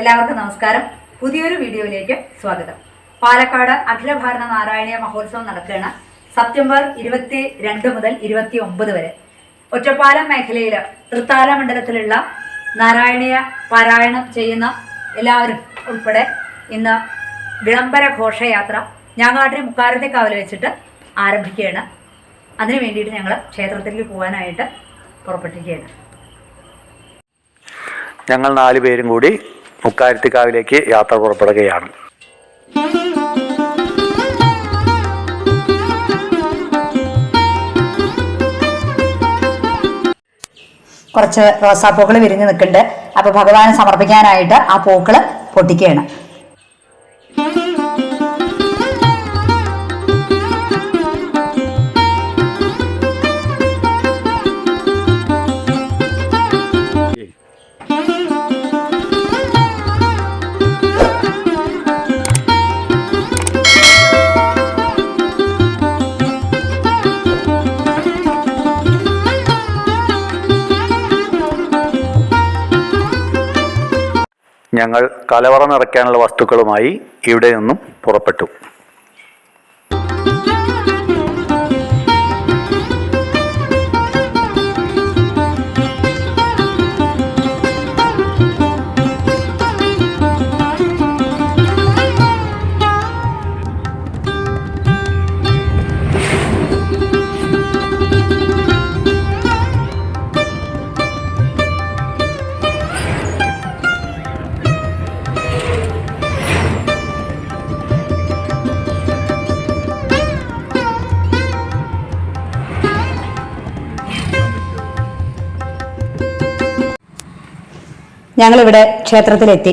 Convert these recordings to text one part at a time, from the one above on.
എല്ലാവർക്കും നമസ്കാരം. പുതിയൊരു വീഡിയോയിലേക്ക് സ്വാഗതം. പാലക്കാട് അഖില ഭാരത നാരായണീയ മഹോത്സവം നടക്കുകയാണ് സെപ്റ്റംബർ ഇരുപത്തി രണ്ട് മുതൽ ഇരുപത്തി ഒമ്പത് വരെ. ഒറ്റപ്പാലം മേഖലയിൽ തൃത്താല മണ്ഡലത്തിലുള്ള നാരായണീയ പാരായണം ചെയ്യുന്ന എല്ലാവരും ഉൾപ്പെടെ ഇന്ന് വിളംബര ഘോഷയാത്ര ഞാങ്ങാട്ടിരി മുക്കാരത്തേക്കാവിൽ വെച്ചിട്ട് ആരംഭിക്കുകയാണ്. അതിനു വേണ്ടിയിട്ട് ഞങ്ങൾ ക്ഷേത്രത്തിലേക്ക് പോകാനായിട്ട് പുറപ്പെട്ടിരിക്കുകയാണ്. ഞങ്ങൾ നാല് പേരും കൂടി മുക്കാരത്തിക്കാവിലേക്ക് യാത്ര പുറപ്പെടുകയാണ്. കുറച്ച് റോസാപ്പൂക്കൾ വിരിഞ്ഞു നിൽക്കുന്നുണ്ട്. അപ്പൊ ഭഗവാന് സമർപ്പിക്കാനായിട്ട് ആ പൂക്കൾ പൊട്ടിക്കുകയാണ്. ഞങ്ങൾ കലവറ നിറയ്ക്കാനുള്ള വസ്തുക്കളുമായി ഇവിടെ നിന്നും പുറപ്പെട്ടു. ഞങ്ങളിവിടെ ക്ഷേത്രത്തിലെത്തി.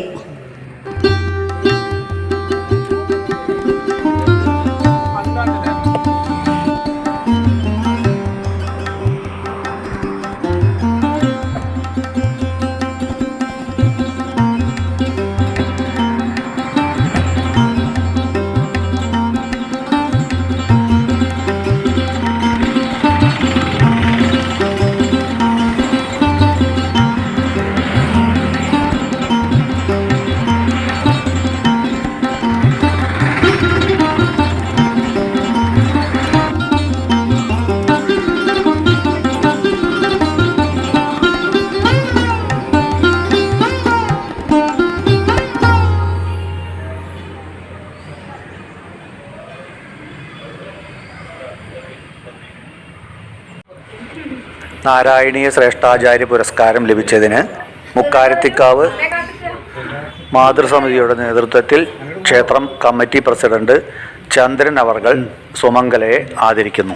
നാരായണീയ ശ്രേഷ്ഠാചാര്യ പുരസ്കാരം ലഭിച്ചതിന് മുക്കാരത്തിക്കാവ് മാതൃസമിതിയുടെ നേതൃത്വത്തിൽ ക്ഷേത്രം കമ്മിറ്റി പ്രസിഡന്റ് ചന്ദ്രൻ അവർകൾ സുമംഗലയെ ആദരിക്കുന്നു.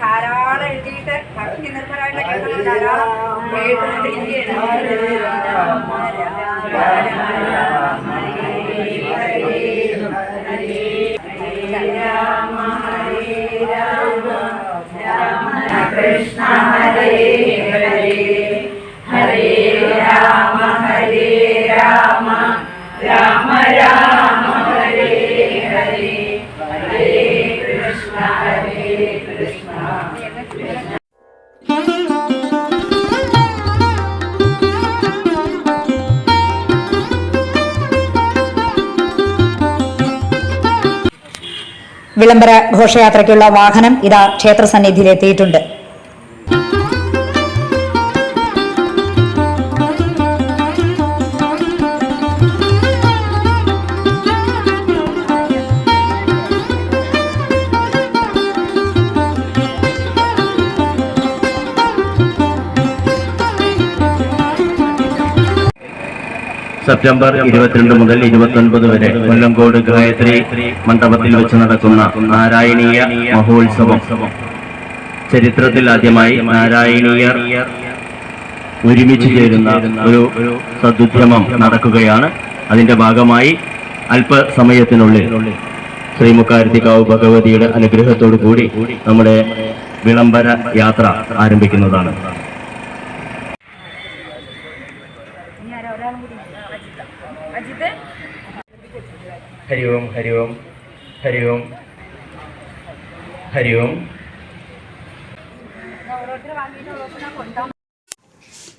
ധാരാളം എഴുതിയിട്ട് ഭക്തി നിർഭരമായിട്ടുള്ള കീർത്തനങ്ങൾ ധാരാളം കൃഷ്ണ ഹരേ ഹരേ വിളംബര ഘോഷയാത്രയ്ക്കുള്ള വാഹനം ഇതാ ക്ഷേത്ര സന്നിധിയിലെത്തിയിട്ടുണ്ട് സെപ്റ്റംബർ ഇരുപത്തിരണ്ട് മുതൽ ഇരുപത്തൊൻപത് വരെ കൊല്ലങ്കോട് ഗായത്രി മണ്ഡപത്തിൽ വെച്ച് നടക്കുന്ന നാരായണീയ മഹോത്സവം. ചരിത്രത്തിൽ ആദ്യമായി നാരായണീയർ ഒരുമിച്ച് ചേരുന്ന ഒരു സദുദ്യമം നടക്കുകയാണ്. അതിന്റെ ഭാഗമായി അല്പസമയത്തിനുള്ളിൽ ശ്രീ ശ്രീമുക്കാരത്തിക്കാവ് ഭഗവതിയുടെ അനുഗ്രഹത്തോടു കൂടി നമ്മുടെ വിളംബര യാത്ര ആരംഭിക്കുന്നതാണ്. ഹരി ഓം ഹരി ഓം ഹരി ഓം ഹരി ഓം.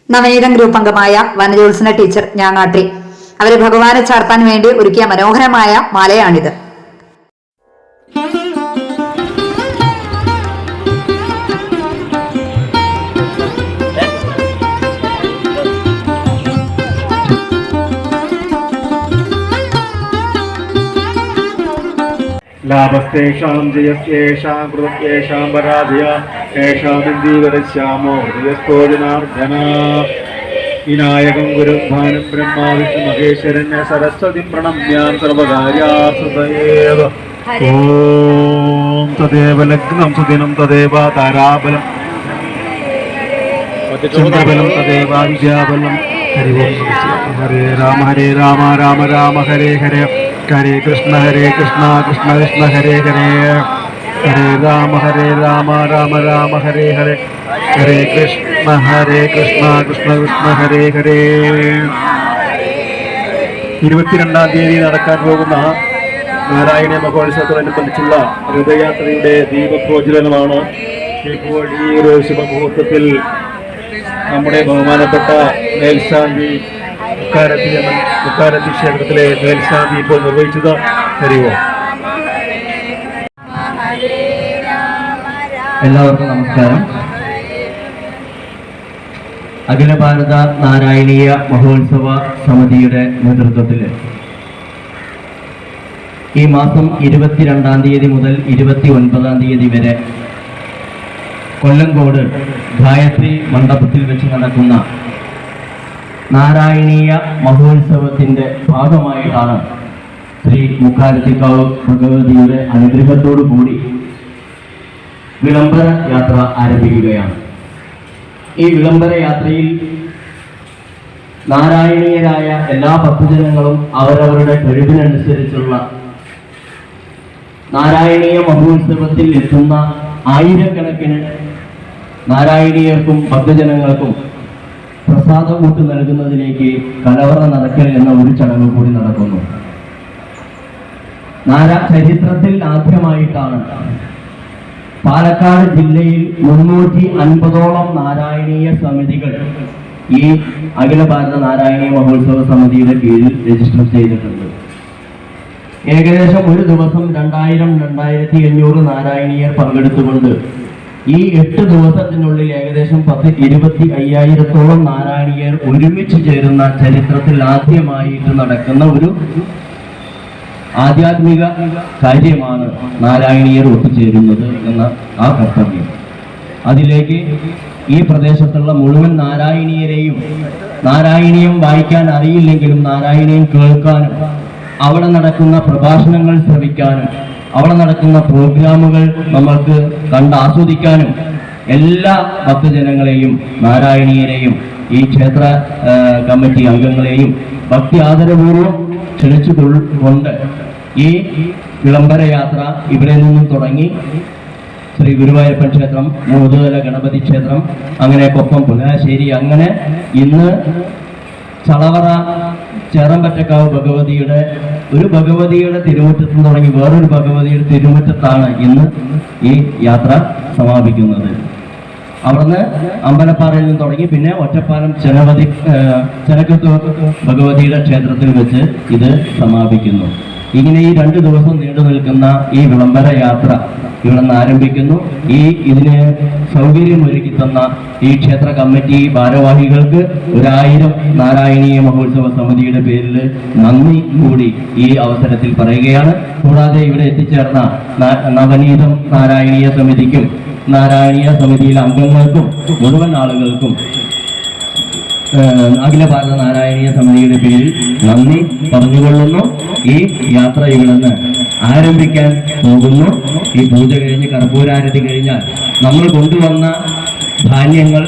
നവനീതം ഗ്രൂപ്പ് അംഗമായ വനജോത്സന ടീച്ചർ ഞാങ്ങാട്ടി അവരെ ഭഗവാനെ ചാർത്താൻ വേണ്ടി ഒരുക്കിയ മനോഹരമായ മാലയാണിത്. ലാഭസ്തേഷാം ജയസ്യേഷാം കൃതത്യേഷാം പരാജയ ഏഷാമിന്ദീവരശ്യാമോ ഹൃദയസ്ഥോ ജനാർദ്ദന വിനായകം ഗുരും ഭാനം ബ്രഹ്മാ വിഷ്ണു മഹേശ്വരന് സരസ്വതി പ്രണമ്യാൻ സർവകാര്യാസതയേവ ഓം തദേവ ലഗ്നം സുദിനം തദേവ താരാബലം. ചന്ദ്രബലം തദേവ വിദ്യാബലം. ഹരി ഓം. ഹരേ രാമ ഹരേ രാമ രാമ രാമ ഹരേ ഹരേ. ഹരേ കൃഷ്ണ ഹരേ കൃഷ്ണ കൃഷ്ണ കൃഷ്ണ ഹരേ ഹരേ. ഹരേ രാമ ഹരേ രാമ രാമ രാമ ഹരേ ഹരേ. ഹരേ കൃഷ്ണ ഹരേ കൃഷ്ണ കൃഷ്ണ കൃഷ്ണ ഹരേ ഹരേ. ഇരുപത്തിരണ്ടാം തീയതി നടക്കാൻ പോകുന്ന നാരായണ മഹോത്സവത്തോടനുബന്ധിച്ചുള്ള രഥയാത്രയുടെ ദീപപ്രോജ്വലനമാണ് ഇപ്പോൾ ഈ ഒരു ശുഭമുഹൂർത്തത്തിൽ നമ്മുടെ ബഹുമാനപ്പെട്ട മേൽശാന്തി ക്ഷേത്രത്തിലെ മേൽശാന്തി ഇപ്പോൾ നിർവഹിച്ചത് അറിയുമോ എല്ലാവർക്കും നമസ്കാരം. അഖില ഭാരത നാരായണീയ മഹോത്സവ സമിതിയുടെ നേതൃത്വത്തിൽ ഈ മാസം ഇരുപത്തിരണ്ടാം തീയതി മുതൽ ഇരുപത്തി ഒൻപതാം തീയതി വരെ കൊല്ലങ്കോട് ഗായത്രി മണ്ഡപത്തിൽ വെച്ച് നടക്കുന്ന നാരായണീയ മഹോത്സവത്തിന്റെ ഭാഗമായിട്ടാണ് ശ്രീ മുക്കാരത്തിക്കാവ് ഭഗവതിയുടെ അനുഗ്രഹത്തോടു കൂടി വിളംബര യാത്ര ആരംഭിക്കുകയാണ്. ഈ വിളംബര യാത്രയിൽ നാരായണീയരായ എല്ലാ ഭക്തജനങ്ങളും അവരവരുടെ കഴിവിനനുസരിച്ചുള്ള നാരായണീയ മഹോത്സവത്തിൽ എത്തുന്ന ആയിരക്കണക്കിന് നാരായണീയർക്കും ഭക്തജനങ്ങൾക്കും പ്രസാദകൂട്ട് നൽകുന്നതിലേക്ക് കലവറ നടക്കൽ എന്ന ഒരു ചടങ്ങ് കൂടി നടക്കുന്നു. നാരാ ചരിത്രത്തിൽ ആദ്യമായിട്ടാണ് പാലക്കാട് ജില്ലയിൽ മുന്നൂറ്റി അൻപതോളം നാരായണീയ സമിതികൾ ഈ അഖില ഭാരത നാരായണീയ മഹോത്സവ സമിതിയുടെ കീഴിൽ രജിസ്റ്റർ ചെയ്തിട്ടുണ്ട്. ഏകദേശം ഒരു ദിവസം രണ്ടായിരം രണ്ടായിരത്തി അഞ്ഞൂറ് നാരായണീയർ പങ്കെടുത്തുകൊണ്ട് ഈ എട്ട് ദിവസത്തിനുള്ളിൽ ഏകദേശം പത്ത് ഇരുപത്തി അയ്യായിരത്തോളം നാരായണീയർ ഒരുമിച്ച് ചേരുന്ന ചരിത്രത്തിൽ ആദ്യമായിട്ട് നടക്കുന്ന ഒരു ആധ്യാത്മിക കാര്യമാണ് നാരായണീയർ ഒത്തുചേരുന്നത് എന്ന ആ കർത്തവ്യം. അതിലേക്ക് ഈ പ്രദേശത്തുള്ള മുഴുവൻ നാരായണീയരെയും നാരായണീയം വായിക്കാൻ അറിയില്ലെങ്കിലും നാരായണീയം കേൾക്കാനും അവിടെ നടക്കുന്ന പ്രഭാഷണങ്ങൾ ശ്രവിക്കാനും അവിടെ നടക്കുന്ന പ്രോഗ്രാമുകൾ നമ്മൾക്ക് കണ്ട് ആസ്വദിക്കാനും എല്ലാ ഭക്തജനങ്ങളെയും നാരായണീയരെയും ഈ ക്ഷേത്ര കമ്മിറ്റി അംഗങ്ങളെയും ഭക്തി ആദരപൂർവം ക്ഷണിച്ചു കൊണ്ട് ഈ വിളംബര യാത്ര ഇവിടെ നിന്നും തുടങ്ങി ശ്രീ ഗുരുവായൂരപ്പൻ ക്ഷേത്രം മൂതുതല ഗണപതി ക്ഷേത്രം അങ്ങനെ കൊപ്പം പുലാശ്ശേരി അങ്ങനെ ഇന്ന് ചളവറ ചേറമ്പറ്റക്കാവ് ഭഗവതിയുടെ ഒരു ഭഗവതിയുടെ തിരുമുറ്റത്ത് നിന്ന് തുടങ്ങി വേറൊരു ഭഗവതിയുടെ തിരുമുറ്റത്താണ് ഇന്ന് ഈ യാത്ര സമാപിക്കുന്നത്. അവിടുന്ന് അമ്പലപ്പാറയിൽ നിന്ന് തുടങ്ങി പിന്നെ ഒറ്റപ്പാലം ചെനവതി ചെനക്കത്ത് ഭഗവതിയുടെ ക്ഷേത്രത്തിൽ വെച്ച് ഇത് സമാപിക്കുന്നു. ഇങ്ങനെ ഈ രണ്ട് ദിവസം നീണ്ടു നിൽക്കുന്ന ഈ വിളംബര യാത്ര ഇവിടെ നിന്ന് ആരംഭിക്കുന്നു. ഈ ഇതിന് സൗകര്യം ഒരുക്കി തന്ന ഈ ക്ഷേത്ര കമ്മിറ്റി ഭാരവാഹികൾക്ക് ഒരായിരം നാരായണീയ മഹോത്സവ സമിതിയുടെ പേരിൽ നന്ദി കൂടി ഈ അവസരത്തിൽ പറയുകയാണ്. കൂടാതെ ഇവിടെ എത്തിച്ചേർന്ന നവനീതം നാരായണീയ സമിതിക്കും നാരായണീയ സമിതിയിലെ അംഗങ്ങൾക്കും മുഴുവൻ ആളുകൾക്കും അഖില ഭാരത നാരായണീയ സമിതിയുടെ പേരിൽ നന്ദി പറഞ്ഞുകൊള്ളുന്നു. ഈ യാത്ര ഇവിടെ നിന്ന് ആരംഭിക്കാൻ പോകുന്നു. ഈ പൂജ കഴിഞ്ഞ് കർപ്പൂരാരതി കഴിഞ്ഞാൽ നമ്മൾ കൊണ്ടുവന്ന ധാന്യങ്ങൾ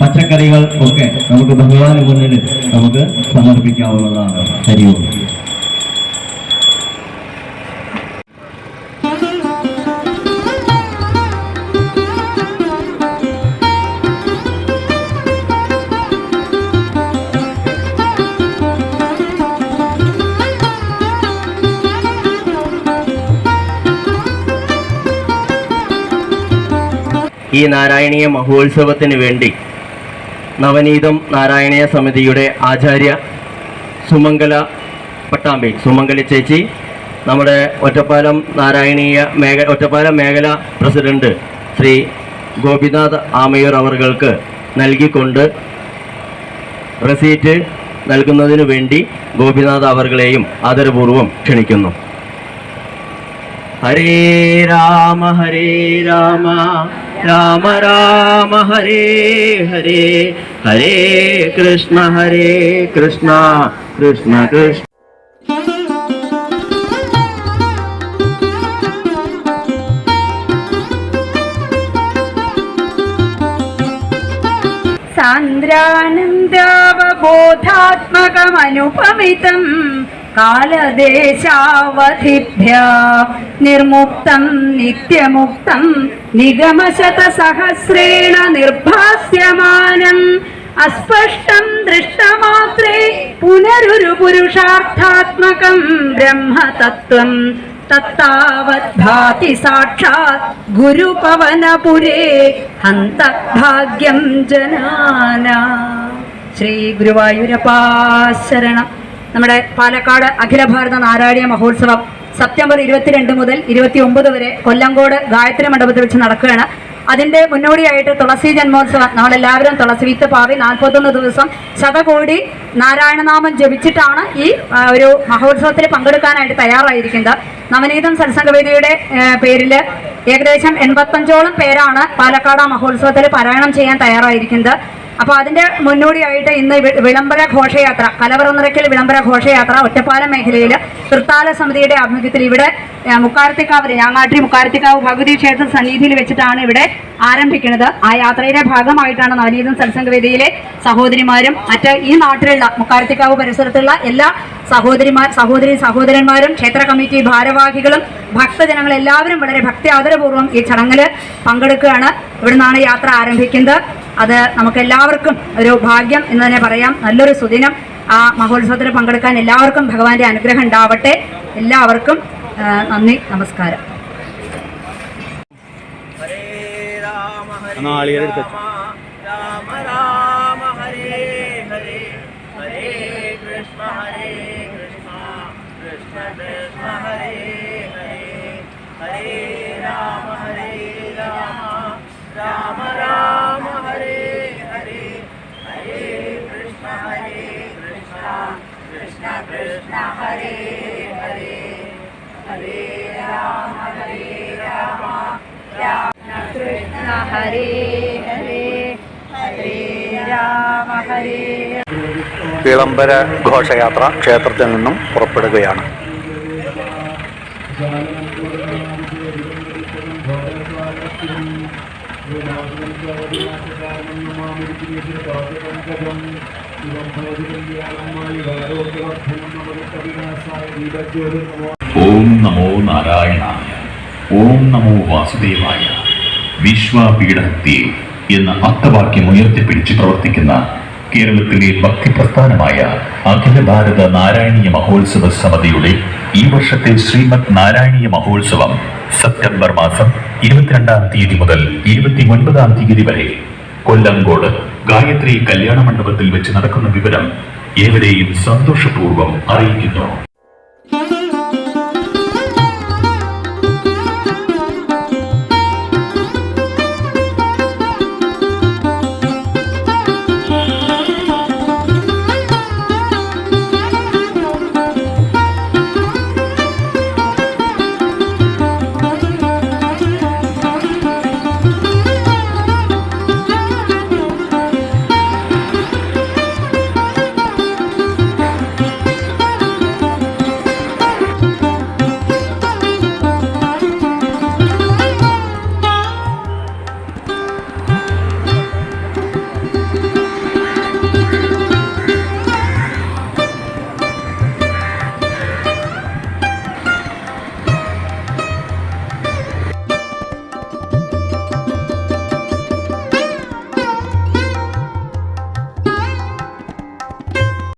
പച്ചക്കറികൾ ഒക്കെ നമുക്ക് ഭഗവാന് മുന്നിൽ നമുക്ക് സമർപ്പിക്കാവുന്നതാണ്. ഹരിവും ഈ നാരായണീയ മഹോത്സവത്തിന് വേണ്ടി നവനീതം നാരായണീയ സമിതിയുടെ ആചാര്യ സുമംഗല പട്ടാമ്പി സുമംഗല ചേച്ചി നമ്മുടെ ഒറ്റപ്പാലം നാരായണീയ മേഖ ഒറ്റപ്പാലം മേഖല പ്രസിഡന്റ് ശ്രീ ഗോപിനാഥ് ആമയൂർ അവർക്ക് നൽകിക്കൊണ്ട് റെസീറ്റ് നൽകുന്നതിനു വേണ്ടി ഗോപിനാഥ് അവർകളെയും ആദരപൂർവം ക്ഷണിക്കുന്നു. ഹരേ രാമ ഹരേ രാമ. राम राम हरे हरे हरे कृष्ण हरे कृष्ण कृष्ण कृष्ण सान्द्रानन्दावबोधात्मकमनुपमितम् കാലദേശാവധിഭ്യ നിർമുക്തം നിത്യമുക്തം നിഗമശതസഹസ്രേണ നിർഭാസ്യമാനം. അസ്പഷ്ടം ദൃഷ്ടമാത്രേ പുനരുരു പുരുഷാർത്ഥാത്മകം ബ്രഹ്മതത്വം. തത്താവദ്ഭാതി സാക്ഷാത് ഗുരുപവനപുരേ ഹന്ത ഭാഗ്യം ജനാന. ശ്രീ ഗുരുവായൂരപ്പാ ശരണം. നമ്മുടെ പാലക്കാട് അഖില ഭാരത നാരായണീയ മഹോത്സവം സെപ്റ്റംബർ ഇരുപത്തിരണ്ട് മുതൽ ഇരുപത്തി ഒമ്പത് വരെ കൊല്ലങ്കോട് ഗായത്രി മണ്ഡപത്തിൽ വെച്ച് നടക്കുകയാണ്. അതിന്റെ മുന്നോടിയായിട്ട് തുളസി ജന്മോത്സവം നമ്മളെല്ലാവരും തുളസി വിത്ത് പാവി നാൽപ്പത്തൊന്ന് ദിവസം ശതകോടി നാരായണനാമം ജപിച്ചിട്ടാണ് ഈ ഒരു മഹോത്സവത്തിൽ പങ്കെടുക്കാനായിട്ട് തയ്യാറായിരിക്കുന്നത്. നവനീതം സത്സംഗവേദിയുടെ പേരിൽ ഏകദേശം എൺപത്തഞ്ചോളം പേരാണ് പാലക്കാട് മഹോത്സവത്തിൽ പാരായണം ചെയ്യാൻ തയ്യാറായിരിക്കുന്നത്. അപ്പോൾ അതിന്റെ മുന്നോടിയായിട്ട് ഇന്ന് വിളംബര ഘോഷയാത്ര കലവറന്നിറക്കൽ വിളംബര ഘോഷയാത്ര ഒറ്റപ്പാലം മേഖലയിൽ തൃത്താല സമിതിയുടെ ആഭിമുഖ്യത്തിൽ ഇവിടെ മുക്കാരത്തിക്കാവ് ഞാങ്ങാട്ടി മുക്കാരത്തിക്കാവ് ഭഗവതി ക്ഷേത്ര സന്നിധിയിൽ വെച്ചിട്ടാണ് ഇവിടെ ആരംഭിക്കുന്നത്. ആ യാത്രയുടെ ഭാഗമായിട്ടാണ് നവനീതം സത്സംഗവേദിയിലെ സഹോദരിമാരും മറ്റ് ഈ നാട്ടിലുള്ള മുക്കാരത്തിക്കാവ് പരിസരത്തുള്ള എല്ലാ സഹോദരിമാർ സഹോദരി സഹോദരന്മാരും ക്ഷേത്ര കമ്മിറ്റി ഭാരവാഹികളും ഭക്തജനങ്ങൾ എല്ലാവരും വളരെ ഭക്തി ആദരപൂർവം ഈ ചടങ്ങിൽ പങ്കെടുക്കുകയാണ്. ഇവിടുന്നാണ് യാത്ര ആരംഭിക്കുന്നത്. അത് നമുക്ക് എല്ലാവർക്കും ഒരു ഭാഗ്യം എന്ന് തന്നെ പറയാം. നല്ലൊരു സുദിനം ആ മഹോത്സവത്തിൽ പങ്കെടുക്കാൻ എല്ലാവർക്കും ഭഗവാന്റെ അനുഗ്രഹം ഉണ്ടാവട്ടെ. എല്ലാവർക്കും നന്ദി നമസ്കാരം. രാമ രാമ ഹരേ ഹരേ ഹരേ കൃഷ്ണ ഹരേ കൃഷ്ണ കൃഷ്ണ കൃഷ്ണ ഹരേ ഹരേ ഹരേ ഹരേ രാമ രാമ രാമ ഹരേ ഹരേ ഹരേ കൃഷ്ണ ഹരേ കൃഷ്ണ കൃഷ്ണ ഹരേ ഹരേ ഹരേ രാമ ഹരേ രാമ കൃഷ്ണ ഹരേ ഹരേ ഹരേ രാമ ഹരേ വിളംബര ഘോഷയാത്ര ക്ഷേത്രത്തിൽ നിന്നും പുറപ്പെടുകയാണ്. ഓം നമോ നാരായണായ ഓം നമോ വാസുദേവായ വിശ്വാപീഠത്തെ എന്ന അർത്ഥവാക്യം ഉയർത്തിപ്പിടിച്ച് പ്രവർത്തിക്കുന്ന കേരളത്തിലെ ഭക്തി പ്രസ്ഥാനമായ അഖില ഭാരത നാരായണീയ മഹോത്സവ സമിതിയുടെ ഈ വർഷത്തെ ശ്രീമദ് നാരായണീയ മഹോത്സവം സെപ്റ്റംബർ മാസം ഇരുപത്തിരണ്ടാം തീയതി മുതൽ ഇരുപത്തി ഒൻപതാം തീയതി വരെ കൊല്ലങ്കോട് ഗായത്രി കല്യാണ മണ്ഡപത്തിൽ വെച്ച് നടക്കുന്ന വിവരം ഏവരെയും സന്തോഷപൂർവം അറിയിക്കുന്നു. Thank you.